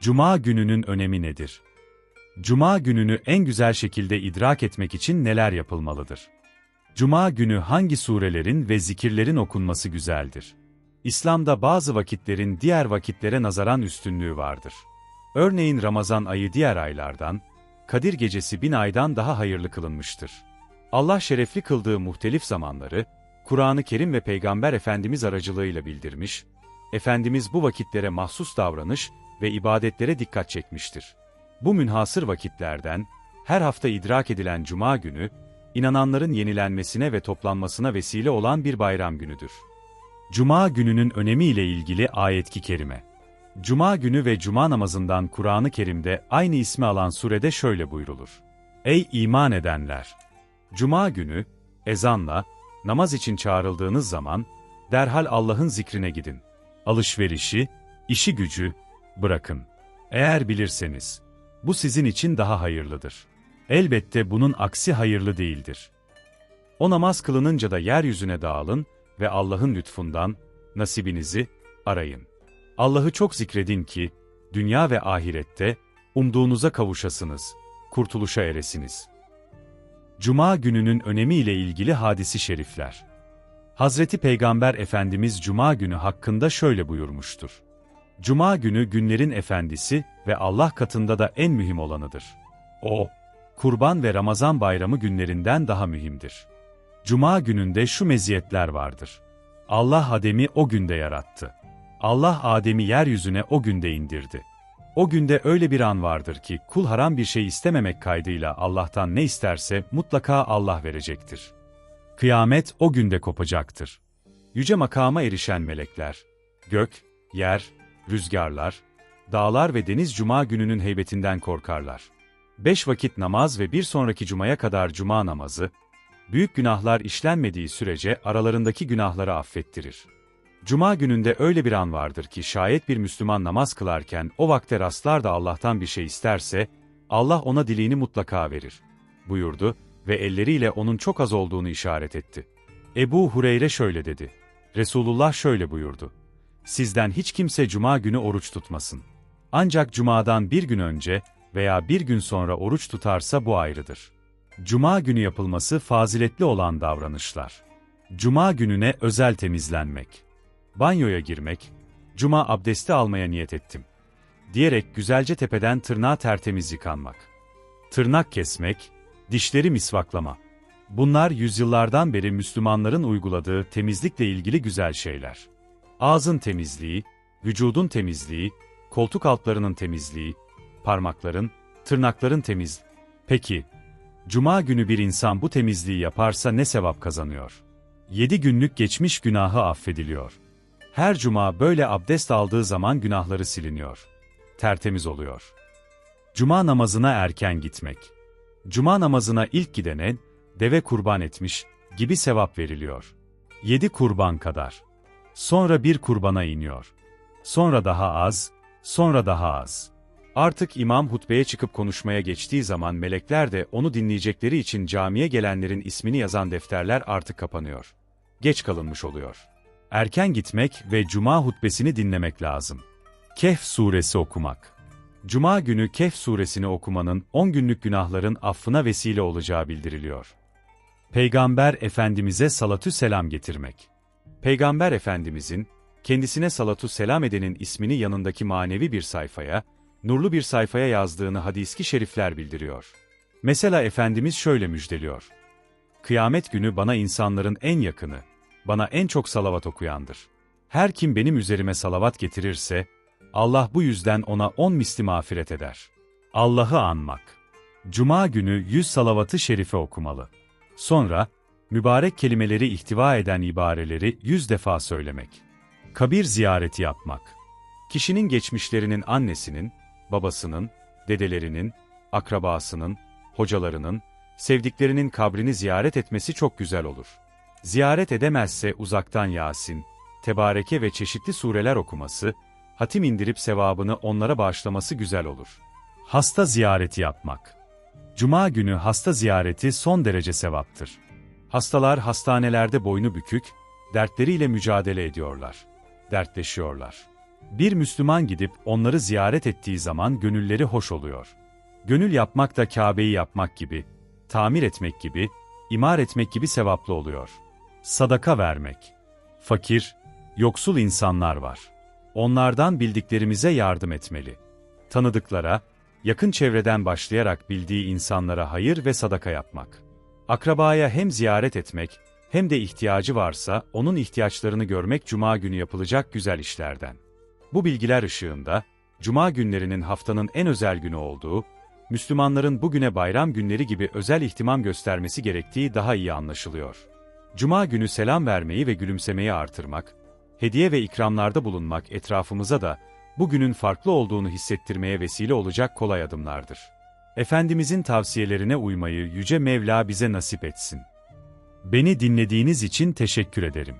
Cuma gününün önemi nedir? Cuma gününü en güzel şekilde idrak etmek için neler yapılmalıdır? Cuma günü hangi surelerin ve zikirlerin okunması güzeldir? İslam'da bazı vakitlerin diğer vakitlere nazaran üstünlüğü vardır. Örneğin Ramazan ayı diğer aylardan, Kadir gecesi bin aydan daha hayırlı kılınmıştır. Allah şerefli kıldığı muhtelif zamanları, Kur'an-ı Kerim ve Peygamber Efendimiz aracılığıyla bildirmiş, Efendimiz bu vakitlere mahsus davranış ve ibadetlere dikkat çekmiştir. Bu münhasır vakitlerden, her hafta idrak edilen Cuma günü, inananların yenilenmesine ve toplanmasına vesile olan bir bayram günüdür. Cuma gününün önemi ile ilgili ayet-i kerime. Cuma günü ve Cuma namazından Kur'an-ı Kerim'de aynı ismi alan surede şöyle buyrulur. Ey iman edenler! Cuma günü, ezanla, namaz için çağrıldığınız zaman, derhal Allah'ın zikrine gidin. Alışverişi, işi gücü, bırakın. Eğer bilirseniz, bu sizin için daha hayırlıdır. Elbette bunun aksi hayırlı değildir. O namaz kılınınca da yeryüzüne dağılın ve Allah'ın lütfundan, nasibinizi arayın. Allah'ı çok zikredin ki, dünya ve ahirette, umduğunuza kavuşasınız, kurtuluşa eresiniz. Cuma gününün önemi ile ilgili hadisi şerifler. Hazreti Peygamber Efendimiz Cuma günü hakkında şöyle buyurmuştur. Cuma günü günlerin efendisi ve Allah katında da en mühim olanıdır. O, Kurban ve Ramazan bayramı günlerinden daha mühimdir. Cuma gününde şu meziyetler vardır. Allah Adem'i o günde yarattı. Allah Adem'i yeryüzüne o günde indirdi. O günde öyle bir an vardır ki kul haram bir şey istememek kaydıyla Allah'tan ne isterse mutlaka Allah verecektir. Kıyamet o günde kopacaktır. Yüce makama erişen melekler, gök, yer, rüzgarlar, dağlar ve deniz cuma gününün heybetinden korkarlar. Beş vakit namaz ve bir sonraki cumaya kadar cuma namazı, büyük günahlar işlenmediği sürece aralarındaki günahları affettirir. Cuma gününde öyle bir an vardır ki şayet bir Müslüman namaz kılarken o vakte rastlar da Allah'tan bir şey isterse, Allah ona dileğini mutlaka verir. Buyurdu ve elleriyle onun çok az olduğunu işaret etti. Ebu Hureyre şöyle dedi. Resulullah şöyle buyurdu. Sizden hiç kimse cuma günü oruç tutmasın. Ancak cumadan bir gün önce veya bir gün sonra oruç tutarsa bu ayrıdır. Cuma günü yapılması faziletli olan davranışlar. Cuma gününe özel temizlenmek. Banyoya girmek, cuma abdesti almaya niyet ettim. Diyerek güzelce tepeden tırnağa tertemiz yıkanmak. Tırnak kesmek, dişleri misvaklama. Bunlar yüzyıllardan beri Müslümanların uyguladığı temizlikle ilgili güzel şeyler. Ağzın temizliği, vücudun temizliği, koltuk altlarının temizliği, parmakların, tırnakların temiz. Peki, Cuma günü bir insan bu temizliği yaparsa ne sevap kazanıyor? Yedi günlük geçmiş günahı affediliyor. Her cuma böyle abdest aldığı zaman günahları siliniyor. Tertemiz oluyor. Cuma namazına erken gitmek. Cuma namazına ilk gidene, deve kurban etmiş gibi sevap veriliyor. Yedi kurban kadar. Sonra bir kurbana iniyor. Sonra daha az, sonra daha az. Artık imam hutbeye çıkıp konuşmaya geçtiği zaman melekler de onu dinleyecekleri için camiye gelenlerin ismini yazan defterler artık kapanıyor. Geç kalınmış oluyor. Erken gitmek ve cuma hutbesini dinlemek lazım. Kehf suresi okumak. Cuma günü Kehf suresini okumanın 10 günlük günahların affına vesile olacağı bildiriliyor. Peygamber Efendimiz'e salatü selam getirmek. Peygamber Efendimizin, kendisine salatu selam edenin ismini yanındaki manevi bir sayfaya, nurlu bir sayfaya yazdığını hadis-i şerifler bildiriyor. Mesela Efendimiz şöyle müjdeliyor. Kıyamet günü bana insanların en yakını, bana en çok salavat okuyandır. Her kim benim üzerime salavat getirirse, Allah bu yüzden ona on misli mağfiret eder. Allah'ı anmak. Cuma günü yüz salavatı şerife okumalı. Sonra, mübarek kelimeleri ihtiva eden ibareleri yüz defa söylemek. Kabir ziyareti yapmak. Kişinin geçmişlerinin annesinin, babasının, dedelerinin, akrabasının, hocalarının, sevdiklerinin kabrini ziyaret etmesi çok güzel olur. Ziyaret edemezse uzaktan Yasin, Tebareke ve çeşitli sureler okuması, hatim indirip sevabını onlara bağışlaması güzel olur. Hasta ziyareti yapmak. Cuma günü hasta ziyareti son derece sevaptır. Hastalar hastanelerde boynu bükük, dertleriyle mücadele ediyorlar. Dertleşiyorlar. Bir Müslüman gidip onları ziyaret ettiği zaman gönülleri hoş oluyor. Gönül yapmak da Kabe'yi yapmak gibi, tamir etmek gibi, imar etmek gibi sevaplı oluyor. Sadaka vermek. Fakir, yoksul insanlar var. Onlardan bildiklerimize yardım etmeli. Tanıdıklara, yakın çevreden başlayarak bildiği insanlara hayır ve sadaka yapmak. Akrabaya hem ziyaret etmek, hem de ihtiyacı varsa onun ihtiyaçlarını görmek cuma günü yapılacak güzel işlerden. Bu bilgiler ışığında, cuma günlerinin haftanın en özel günü olduğu, Müslümanların bugüne bayram günleri gibi özel ihtimam göstermesi gerektiği daha iyi anlaşılıyor. Cuma günü selam vermeyi ve gülümsemeyi artırmak, hediye ve ikramlarda bulunmak etrafımıza da bugünün farklı olduğunu hissettirmeye vesile olacak kolay adımlardır. Efendimizin tavsiyelerine uymayı Yüce Mevla bize nasip etsin. Beni dinlediğiniz için teşekkür ederim.